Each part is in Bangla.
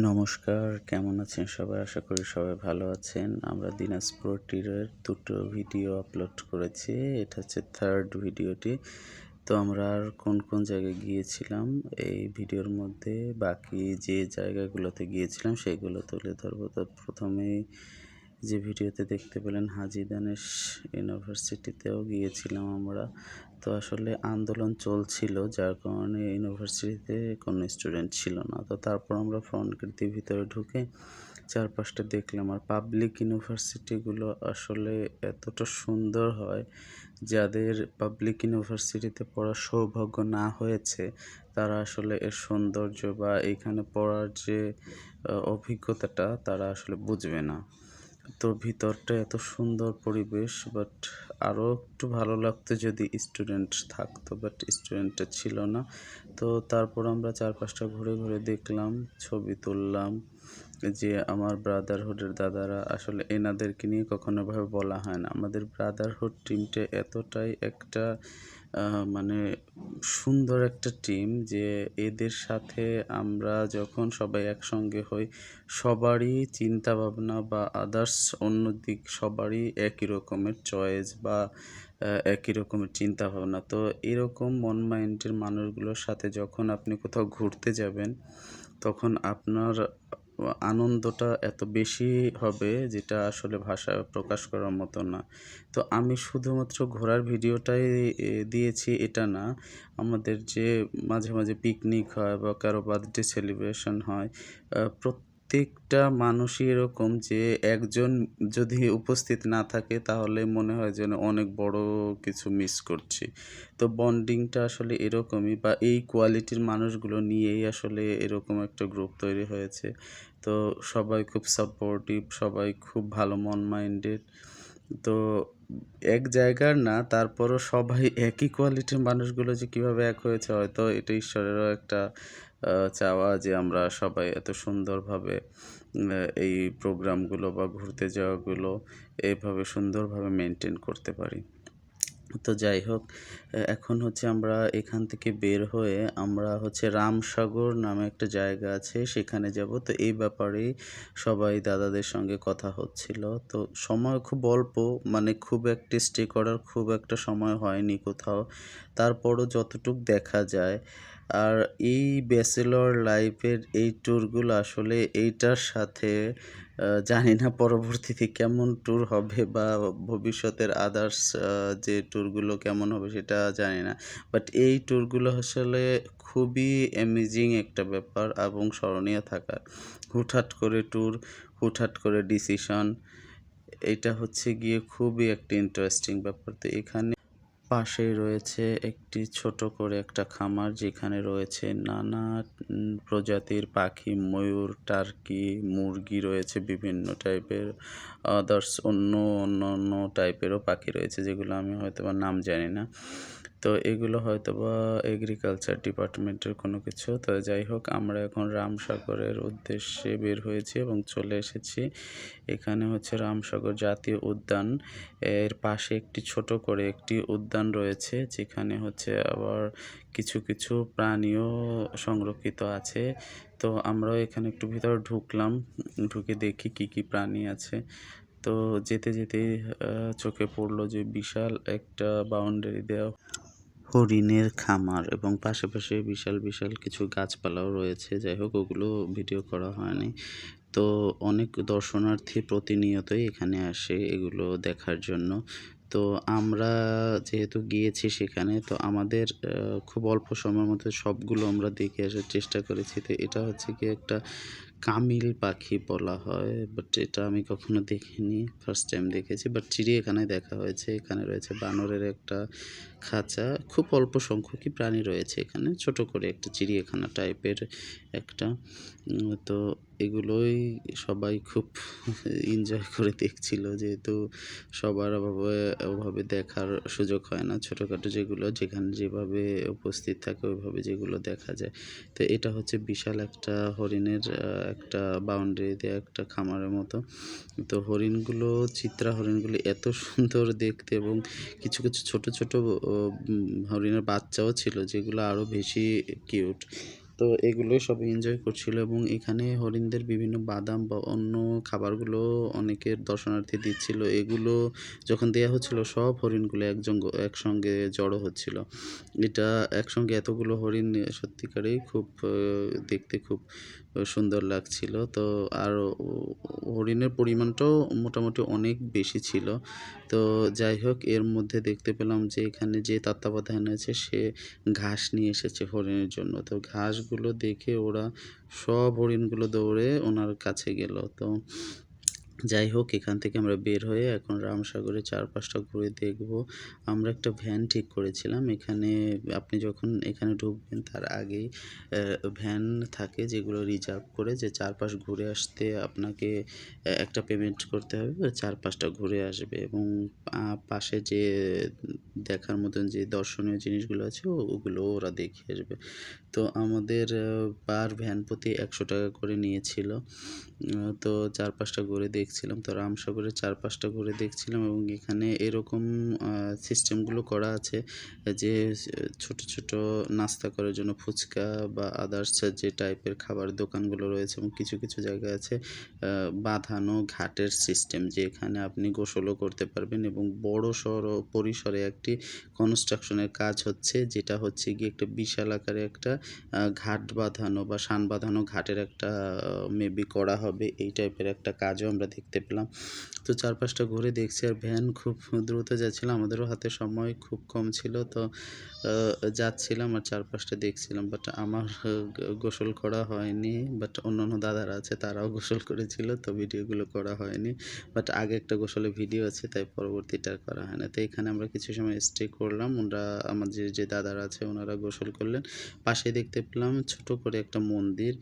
নমস্কার, কেমন আছেন সবাই? আশা করি সবাই ভালো আছেন। আমরা দিনাজপুর টিরের দুটো ভিডিও আপলোড করেছি। এটা হচ্ছে থার্ড ভিডিওটি। তো আমরা আর কোন কোন জায়গায় গিয়েছিলাম, এই ভিডিওর মধ্যে বাকি যে জায়গাগুলোতে গিয়েছিলাম, সেগুলো তুলে ধরবো। তো প্রথমেই যে ভিডিওতে দেখতে পেলেন হাজি দানেশ ইউনিভার্সিটিতেও গিয়েছিলাম আমরা। তো আসলে আন্দোলন চলছিল, যার কারণে ইউনিভার্সিটিতে কোনো স্টুডেন্ট ছিল না। তো তারপর আমরা ফ্রন্ট ভিতরে ঢুকে চারপাশটা দেখলাম আর পাবলিক ইউনিভার্সিটিগুলো আসলে এতটা সুন্দর হয়, যাদের পাবলিক ইউনিভার্সিটিতে পড়ার সৌভাগ্য না হয়েছে, তারা আসলে এর সৌন্দর্য বা এখানে পড়ার যে অভিজ্ঞতাটা তারা আসলে বুঝবে না। তো ভিতরটা এত সুন্দর পরিবেশ বাট আরও একটু ভালো লাগতো যদি স্টুডেন্ট থাকতো বাট স্টুডেন্টটা ছিল না। তো তারপর আমরা চার পাঁচটা ঘুরে ঘুরে দেখলাম, ছবি তুললাম যে আমার ব্রাদারহুডের দাদারা আসলে এনাদেরকে নিয়ে কখনো ভাবে বলা হয় না। আমাদের ব্রাদারহুড টিমটা এতটাই একটা মানে সুন্দর একটা টিম যে এদের সাথে আমরা যখন সবাই একসঙ্গে হই, সবারই চিন্তা ভাবনা বা আদার্স অন্য দিক সবারই একই রকমের চয়েস বা একই রকমের চিন্তা ভাবনা তো এরকম মন মাইন্ডের মানুষগুলোর সাথে যখন আপনি কোথাও ঘুরতে যাবেন, তখন আপনার আনন্দটা এত বেশি হবে যেটা আসলে ভাষায় প্রকাশ করার মতো না। তো আমি শুধুমাত্র ঘোরার ভিডিওটাই দিয়েছি এটা না। আমাদের যে মাঝে মাঝে পিকনিক হয় বা কারও বার্থডে সেলিব্রেশন হয় প্রত্যেকটা মানুষই এরকম যে একজন যদি উপস্থিত না থাকে, তাহলে মনে হয় যেন অনেক বড় কিছু মিস করছি। তো বন্ডিংটা আসলে এরকমই বা এই কোয়ালিটির মানুষগুলো নিয়েই আসলে এরকম একটা গ্রুপ তৈরি হয়েছে। তো সবাই খুব সাপোর্টিভ সবাই খুব ভালো মন মাইন্ডেড তো এক জায়গার না, তারপরও সবাই একই কোয়ালিটির মানুষগুলো যে কীভাবে এক হয়েছে, হয়তো এটা ঈশ্বরেরও একটা চাওয়া যে আমরা সবাই এত সুন্দরভাবে এই প্রোগ্রামগুলো বা ঘুরতে যাওয়াগুলো এইভাবে সুন্দরভাবে মেনটেন করতে পারি। তো যাই হোক এখন হচ্ছে আমরা এখান থেকে বের হয়ে আমরা হচ্ছে রামসাগর নামে একটা জায়গা আছে, সেখানে যাব। তো এই ব্যাপারেই সবাই দাদাদের সঙ্গে কথা হচ্ছিল। তো সময় খুব অল্প মানে খুব একটা স্টে করার খুব একটা সময় হয়নি কোথাও। তারপরও যতটুক দেখা যায় আর এই ব্যাচেলর লাইফের এই ট্যুরগুলো আসলে এইটার সাথে জানি না পরবর্তীতে কেমন ট্যুর হবে বা ভবিষ্যতের আদার্স যে ট্যুরগুলো কেমন হবে সেটা জানি না। বাট এই ট্যুরগুলো আসলে খুবই অ্যামেজিং একটা ব্যাপার এবং স্মরণীয় থাকার। হুটহাট করে ট্যুর, হুটহাট করে ডিসিশন এটা হচ্ছে গিয়ে খুবই একটা ইন্টারেস্টিং ব্যাপার। তো এখানে পাশেই রয়েছে একটি ছোট করে একটা খামার যেখানে রয়েছে নানা প্রজাতির পাখি, ময়ূর, টার্কি, মুরগি রয়েছে বিভিন্ন টাইপের। আদার্স অন্য অন্য অন্য টাইপেরও পাখি রয়েছে যেগুলো আমি হয়তো বা নাম জানি না। তো এগুলো হয়তো বা এগ্রিকালচার ডিপার্টমেন্টের কোনো কিছু। তো যাই হোক, আমরা এখন রামসাগরের উদ্দেশ্যে বের হয়েছি এবং চলে এসেছি। এখানে হচ্ছে রামসাগর জাতীয় উদ্যান। এর পাশে একটি ছোট করে একটি উদ্যান রয়েছে, যেখানে হচ্ছে আবার কিছু কিছু প্রাণীও সংরক্ষিত আছে। তো আমরাও এখানে একটু ভিতরে ঢুকলাম, ঢুকে দেখি কি কি প্রাণী আছে। তো যেতে যেতে চোখে পড়ল যে বিশাল একটা বাউন্ডারি দেওয়া হরিণের খামার এবং পাশাপাশি বিশাল বিশাল কিছু গাছপালাও রয়েছে। যাই হোক, ওগুলো ভিডিও করা হয়নি। তো অনেক দর্শনার্থী প্রতিনিয়তই এখানে আসে এগুলো দেখার জন্য। তো আমরা যেহেতু গিয়েছি সেখানে, তো আমাদের খুব অল্প সময়ের মধ্যে সবগুলো আমরা দেখে আসার চেষ্টা করেছি। তো এটা হচ্ছে কি একটা কামিল পাখি বলা হয় বাট এটা আমি কখনো দেখিনি ফার্স্ট টাইম দেখেছি বাট চিড়িয়াখানায় দেখা হয়েছে, এখানে রয়েছে বানরের একটা খাঁচা, খুব অল্প সংখ্যকই প্রাণী রয়েছে এখানে, ছোট করে একটা চিড়িয়াখানা টাইপের একটা তো এগুলোই সবাই খুব এনজয় করে দেখছিল যেহেতু সবার অভাবে ওভাবে দেখার সুযোগ হয় না। ছোটোখাটো যেগুলো, যেখানে যেভাবে উপস্থিত থাকে ওইভাবে যেগুলো দেখা যায়। তো এটা হচ্ছে বিশাল একটা হরিণের একটা বাউন্ডারি দেওয়া একটা খামারের মতো। তো হরিণগুলো, চিত্রা হরিণগুলো এত সুন্দর দেখতে এবং কিছু কিছু ছোট ছোট হরিণের বাচ্চাও ছিল যেগুলো আরও বেশি কিউট তো এগুলোই সবাই এনজয় করছিল এবং এখানে হরিণদের বিভিন্ন বাদাম বা অন্য খাবারগুলো অনেকের দর্শনার্থী দিচ্ছিল। এগুলো যখন দেয়া হচ্ছিল, সব হরিণগুলো একজন একসঙ্গে জড়ো হচ্ছিল। এটা একসঙ্গে এতগুলো হরিণ সত্যিকারেই খুব দেখতে খুব সুন্দর লাগছিল। তো আর হরিণের পরিমাণটাও মোটামুটি অনেক বেশি ছিল। তো যাই হোক, এর মধ্যে দেখতে পেলাম যে এখানে যে তত্ত্বাবধান আছে, সে ঘাস নিয়ে এসেছে হরিণের জন্য। তো ঘাসগুলো দেখে ওরা সব হরিণগুলো দৌড়ে ওনার কাছে গেল। তো যাই হোক, এখান থেকে আমরা বের হয়ে এখন রামসাগরের চারপাশটা ঘুরে দেখব। আমরা একটা ভ্যান ঠিক করেছিলাম। এখানে আপনি যখন এখানে ঢুকবেন, তার আগেই ভ্যান থাকে যেগুলো রিজার্ভ করে যে চারপাশ ঘুরে আসতে আপনাকে একটা পেমেন্ট করতে হবে। চারপাশটা ঘুরে আসবে এবং পাশে যে দেখার মতন যে দর্শনীয় জিনিসগুলো আছে ওগুলো ওরা দেখিয়ে আসবে। তো আমাদের পার ভ্যান প্রতি একশো টাকা করে নিয়েছিল। তো চারপাশটা ঘুরে দেখছিলাম। তো রামসাগরের চারপাশটা ঘুরে দেখছিলাম এবং এখানে এরকম সিস্টেমগুলো করা আছে যে, ছোট ছোট নাস্তা করার জন্য ফুচকা বা আদার্স যে টাইপের খাবার দোকানগুলো রয়েছে এবং কিছু কিছু জায়গা আছে বাঁধানো ঘাটের সিস্টেম যে এখানে আপনি গোসলও করতে পারবেন এবং বড় সড় পরিসরে একটি কনস্ট্রাকশনের কাজ হচ্ছে, যেটা হচ্ছে গিয়ে একটা বিশাল আকারে একটা ঘাট বাঁধানো বা সান বাঁধানো ঘাটের একটা মেবি করা হবে। এই টাইপের একটা কাজও আমরা দেখতে পেলাম। তো চারপাশটা ঘুরে দেখছি আর ভ্যান খুব দ্রুত যাচ্ছিল। আমাদেরও হাতে সময় খুব কম ছিল। তো যাচ্ছিলাম আর চারপাশটা দেখছিলাম। বাট আমার গোসল করা হয়নি। বাট অন্যান্য দাদারা আছে, তারাও গোসল করেছিল। তো ভিডিওগুলো করা হয়নি। বাট আগে একটা গোসলে ভিডিও আছে, তাই পরবর্তীটা করা হয় না। তো এখানে আমরা কিছু সময় স্টে করলাম। ওনারা আমাদের যে দাদারা আছে, ওনারা গোসল করলেন। পাশে দেখতে পেলাম ছোট করে একটা মন্দির।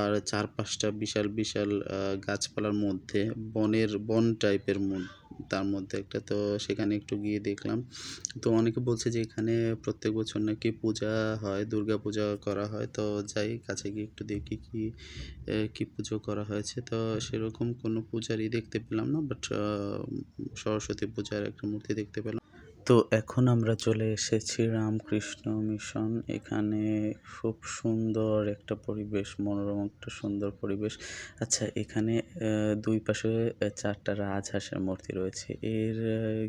আর চারপাশটা বিশাল বিশাল গাছপালার মধ্যে বনের, বন টাইপের মন। তার মধ্যে একটা তো সেখানে একটু গিয়ে দেখলাম। তো অনেকে বলছে যে এখানে প্রত্যেক বছর নাকি পূজা হয়, দুর্গা পূজা করা হয়। তো যাই, কাছে গিয়ে একটু দেখি কি কি পুজো করা হয়েছে। তো সেরকম কোনো পূজারই দেখতে পেলাম না বাট সরস্বতী পূজার একটা মূর্তি দেখতে পেলাম। তো এখন আমরা চলে এসেছি রামকৃষ্ণ মিশন। এখানে খুব সুন্দর একটা পরিবেশ, মনোরম একটা সুন্দর পরিবেশ। আচ্ছা এখানে দুই পাশে চারটা রাজহাঁসের মূর্তি রয়েছে। এর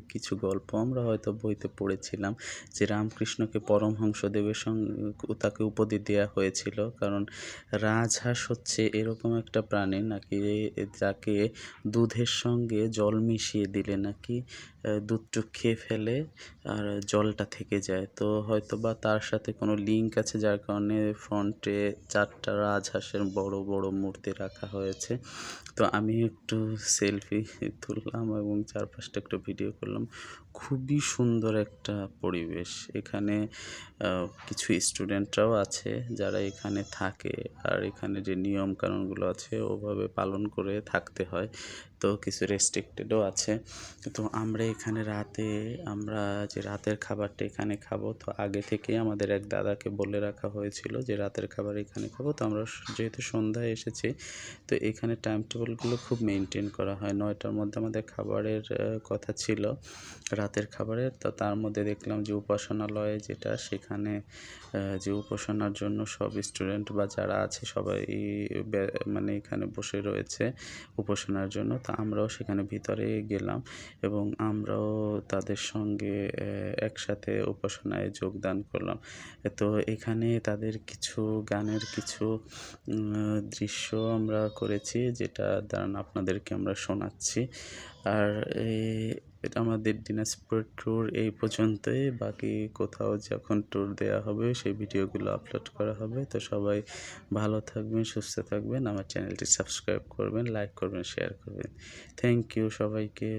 কিছু গল্প আমরা হয়তো বইতে পড়েছিলাম যে রামকৃষ্ণকে পরমহংসদেবের সঙ্গে তাকে উপাধি দেওয়া হয়েছিল। কারণ রাজহাঁস হচ্ছে এরকম একটা প্রাণী নাকি যাকে দুধের সঙ্গে জল মিশিয়ে দিলে নাকি দুধটু খেয়ে ফেলে আর জলটা থেকে যায়। তো হয়তো বা তার সাথে কোনো লিঙ্ক আছে যার কারণে ফ্রন্টে চারটা রাজহাঁসের বড় বড় মূর্তি রাখা হয়েছে। তো আমি একটু সেলফি তুললাম এবং চারপাশটা একটু ভিডিও করলাম। খুবই সুন্দর একটা পরিবেশ। এখানে কিছু স্টুডেন্টরাও আছে যারা এখানে থাকে আর এখানে যে নিয়ম কানুনগুলো আছে ওভাবে পালন করে থাকতে হয়। তো কিছু রেস্ট্রিক্টেডও আছে। তো আমরা এখানে রাতে, আমরা যে রাতের খাবারটা এখানে খাব, তো আগে থেকে আমাদের এক দাদাকে বলে রাখা হয়েছিল যে রাতের খাবার এখানে খাব। তো আমরা যেহেতু সন্ধ্যায় এসেছি, তো এখানে টাইম টেবিলগুলো খুব মেনটেন করা হয়। নয়টার মধ্যে আমাদের খাবারের কথা ছিল, রাতের খাবারের। তো তার মধ্যে দেখলাম যে উপাসনালয়ে যেটা, সেখানে যে উপাসনার জন্য সব স্টুডেন্ট বা যারা আছে সবাই মানে এখানে বসে রয়েছে উপাসনার জন্য। তো আমরাও সেখানে ভিতরে গেলাম এবং আমরাও তাদের সঙ্গে একসাথে উপাসনায় যোগদান করলাম। তো এখানে তাদের কিছু গানের কিছু দৃশ্য আমরা করেছি, যেটা দাঁড়ান, আপনাদেরকে আমরা শোনাচ্ছি। আর এটা আমাদের দিনাজপুর ট্যুর এই পর্যন্তই। বাকি কোথাও যখন ট্যুর দেওয়া হবে, সেই ভিডিওগুলো আপলোড করা হবে। তো সবাই ভালো থাকবেন, সুস্থ থাকবেন। আমার চ্যানেলটি সাবস্ক্রাইব করবেন লাইক করবেন শেয়ার করবেন। থ্যাংক ইউ সবাইকে।